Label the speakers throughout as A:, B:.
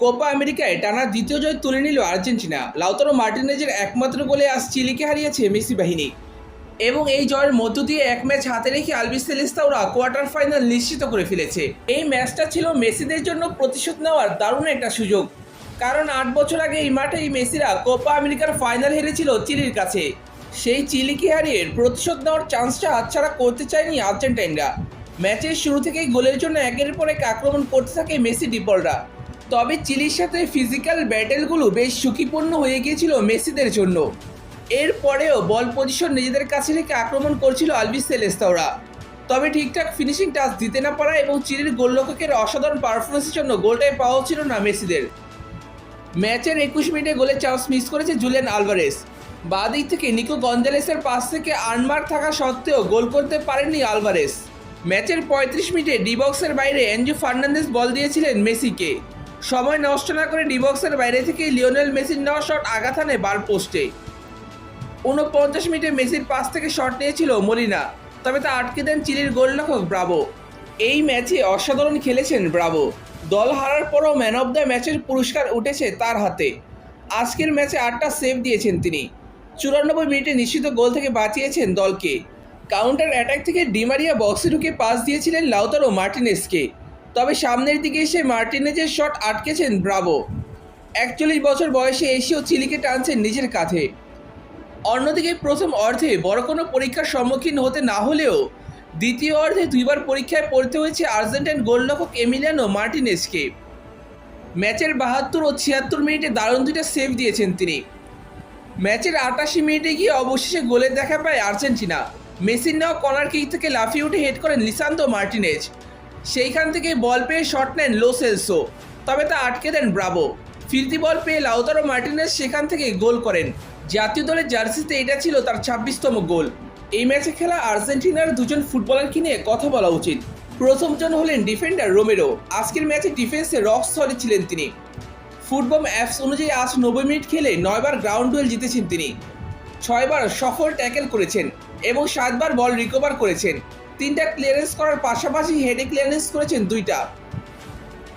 A: Copa আমেরিকায় টানা দ্বিতীয় জয় তুলে নিল আর্জেন্টিনা। লাউতারো মার্টিনেজের একমাত্র গোলে আজ চিলিকে হারিয়েছে মেসি বাহিনী। এবং এই জয়ের মধ্য দিয়ে এক ম্যাচ হাতে রেখে আলবিস সেলেস্তাওরা কোয়ার্টার ফাইনাল নিশ্চিত করে ফেলেছে। এই ম্যাচটা ছিল মেসিদের জন্য প্রতিশোধ নেওয়ার দারুণ একটা সুযোগ। কারণ আট বছর আগে এই মাঠেই মেসিরা কোপা আমেরিকার ফাইনাল হেরেছিল চিলির কাছে। সেই চিলিকে হারিয়ে প্রতিশোধ নেওয়ার চান্সটা হাতছাড়া করতে চায়নি আর্জেন্টাইনরা। ম্যাচের শুরু থেকেই গোলের জন্য একের পর এক আক্রমণ করতে থাকে মেসি ডিপলরা। তবে চিলির সাথে ফিজিক্যাল ব্যাটেলগুলো বেশ ঝুঁকিপূর্ণ হয়ে গিয়েছিল মেসিদের জন্য। এরপরেও বল পজিশন নিজেদের কাছে রেখে আক্রমণ করছিল আলবিস সেলেস্তাওরা। তবে ঠিকঠাক ফিনিশিং টাচ দিতে না পারা এবং চিলির গোলরক্ষকের অসাধারণ পারফরমেন্সের জন্য গোলটাই পাওয়া ছিল না মেসিদের। ম্যাচের একুশ মিনিটে গোলের চান্স মিস করেছে জুলিয়ান আলভারেস। বাঁ দিক থেকে নিকো গঞ্জালেসের পাশ থেকে আনমার থাকা সত্ত্বেও গোল করতে পারেননি আলভারেস। ম্যাচের পঁয়ত্রিশ মিনিটে ডিবক্সের বাইরে অ্যাঞ্জু ফার্নান্দেস বল দিয়েছিলেন মেসিকে। সময় নষ্ট না করে ডিবক্সের বাইরে থেকে লিওনেল মেসির নেওয়া শট আঘাত বার পোস্টে। উনপঞ্চাশ মিনিটে মেসির পাস থেকে শট নিয়েছিল মলিনা তবে তা আটকে দেন চিলির গোলরক্ষক ব্রাভো। এই ম্যাচে অসাধারণ খেলেছেন ব্রাভো। দল হারার পরও ম্যান অফ দ্য ম্যাচের পুরস্কার উঠেছে তার হাতে। আজকের ম্যাচে আটটা সেভ দিয়েছেন তিনি। চুরানব্বই মিনিটে নিশ্চিত গোল থেকে বাঁচিয়েছেন দলকে। কাউন্টার অ্যাটাক থেকে ডিমারিয়া বক্সে ঢুকে পাস দিয়েছিলেন লাউতারো মার্টিনেসকে। তবে সামনের দিকে এসে মার্টিনেজের শট আটকেছেন ব্রাভো। একচল্লিশ বছর বয়সে এসেও চিলিকে টানছেন নিজের কাঁধে। অন্যদিকে প্রথম অর্ধে বড় কোনো পরীক্ষার সম্মুখীন হতে না হলেও দ্বিতীয় অর্ধে দুইবার পরীক্ষায় পড়তে হয়েছে আর্জেন্টাইন গোলরক্ষক এমিলিয়ানো মার্টিনেসকে ম্যাচের বাহাত্তর ও ছিয়াত্তর মিনিটে দারুণ দুইটা সেভ দিয়েছেন তিনি। ম্যাচের আটাশি মিনিটে গিয়ে অবশেষে গোলের দেখা পায় আর্জেন্টিনা। মেসির নেওয়া কর্নার কিক থেকে লাফিয়ে উঠে হেড করেন লিসান্দো মার্টিনেজ। সেইখান থেকে বল পেয়ে শট নেন লো সেলসো। তবে তা আটকে দেন ব্রাভো। ফিরতি বল পেয়ে লাউতারো মার্টিনেস সেখান থেকে গোল করেন। জাতীয় দলের জার্সিতে এটা ছিল তার ছাব্বিশতম গোল। এই ম্যাচে খেলা আর্জেন্টিনার দুজন ফুটবলারকে নিয়ে কথা বলা উচিত। প্রথমজন হলেন ডিফেন্ডার রোমেরো। আজকের ম্যাচে ডিফেন্সে রক স্থলে ছিলেন তিনি। ফুটবল অ্যাপস অনুযায়ী আজ নব্বই মিনিট খেলে নয়বার গ্রাউন্ড ডুয়েল জিতেছেন তিনি। ছয়বার সফল ট্যাকেল করেছেন এবং সাতবার বল রিকভার করেছেন। তিনটা ক্লিয়ারেন্স করার পাশাপাশি হেডে ক্লিয়ারেন্স করেছেন দুইটা।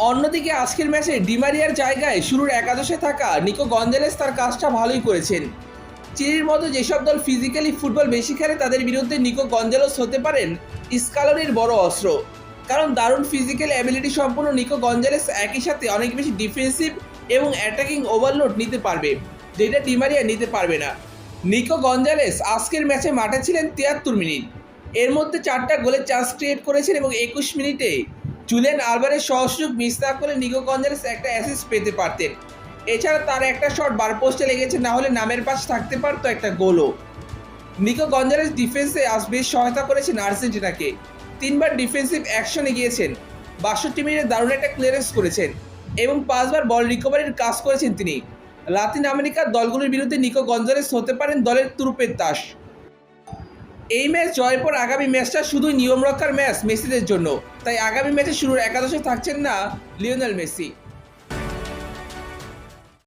A: অন্যদিকে আজকের ম্যাচে ডিমারিয়ার জায়গায় শুরুর একাদশে থাকা নিকো গঞ্জালেস তার কাজটা ভালোই করেছেন। চিলির মতো যেসব দল ফিজিক্যালি ফুটবল বেশি খেলে, তাদের বিরুদ্ধে নিকো গঞ্জালেস হতে পারেন স্কালনির বড় অস্ত্র। কারণ দারুণ ফিজিক্যাল অ্যাবিলিটি সম্পন্ন নিকো গঞ্জালেস একই সাথে অনেক বেশি ডিফেন্সিভ এবং অ্যাটাকিং ওভারলোড নিতে পারবে, যেটা ডিমারিয়া নিতে পারবে না। নিকো গঞ্জালেস আজকের ম্যাচে মাঠে ছিলেন তিয়াত্তর মিনিট। এর মধ্যে চারটা গোলের চান্স ক্রিয়েট করেছেন এবং একুশ মিনিটে জুলিয়ান আলবারের সহযোগ মিস না করলে নিকো গঞ্জালেস একটা অ্যাসিস্ট পেতে পারতেন। এছাড়া তার একটা শট বার পোস্টে লেগেছে, না হলে নামের পাশ থাকতে পারতো একটা গোলও। নিকো গঞ্জালেস ডিফেন্সে আজ বেশ সহায়তা করেছেন আর্জেন্টিনাকে। তিনবার ডিফেন্সিভ অ্যাকশনে গিয়েছেন। বাষট্টি মিনিটে দারুণ একটা ক্লিয়ারেন্স করেছেন এবং পাঁচবার বল রিকভারির কাজ করেছেন তিনি। লাতিন আমেরিকার দলগুলির বিরুদ্ধে নিকো গঞ্জালেস হতে পারেন দলের তুরুপের তাস এই ম্যাচ জয়ের পর আগামী ম্যাচটা শুধু নিয়ম রক্ষার ম্যাচ মেসিদের জন্য। তাই আগামী ম্যাচে শুরুর একাদশে থাকছেন না লিওনেল মেসি।